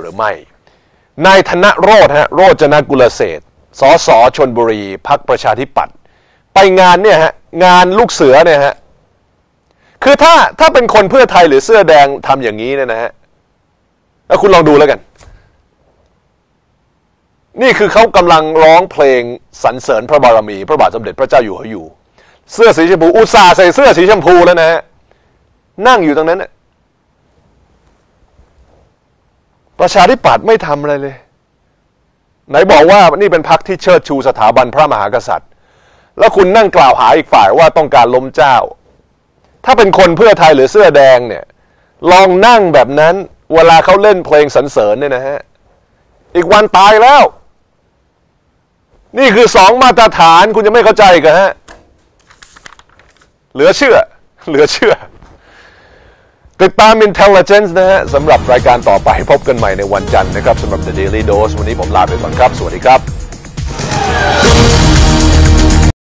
หรือไม่ นายธนโรธฮะโรจนกุลเศรษฐ์สสชนบุรีพักประชาธิปัตย์ไปงานเนี่ยฮะงานลูกเสือเนี่ยฮะคือถ้าถ้าเป็นคนเพื่อไทยหรือเสื้อแดงทำอย่างนี้เนี่ยนะฮะแล้วคุณลองดูแล้วกัน นี่คือเขากำลังร้องเพลงสรรเสริญพระบารมี พระบาทสมเด็จพระเจ้าอยู่หัวอยู่ เสื้อสีชมพูอุตส่าห์ใส่เสื้อสีชมพูแล้วนะฮะนั่งอยู่ตรงนั้นนะ ประชาธิปัตย์ไม่ทำอะไรเลย ไหนบอกว่านี่เป็นพรรคที่เชิดชูสถาบันพระมหากษัตริย์ แล้วคุณนั่งกล่าวหาอีกฝ่ายว่าต้องการล้มเจ้า ถ้าเป็นคนเพื่อไทยหรือเสื้อแดงเนี่ย ลองนั่งแบบนั้นเวลาเขาเล่นเพลงสรรเสริญเนี่ยนะฮะ อีกวันตายแล้ว นี่คือสองมาตรฐานคุณจะไม่เข้าใจกันฮะ เหลือเชื่อ เหลือเชื่อ ติดตาม Intelligence นะฮะสำหรับรายการต่อไปพบกันใหม่ในวันจันทร์นะครับสำหรับ The Daily Dose วันนี้ผมลาไปก่อนครับ สวัสดีครับ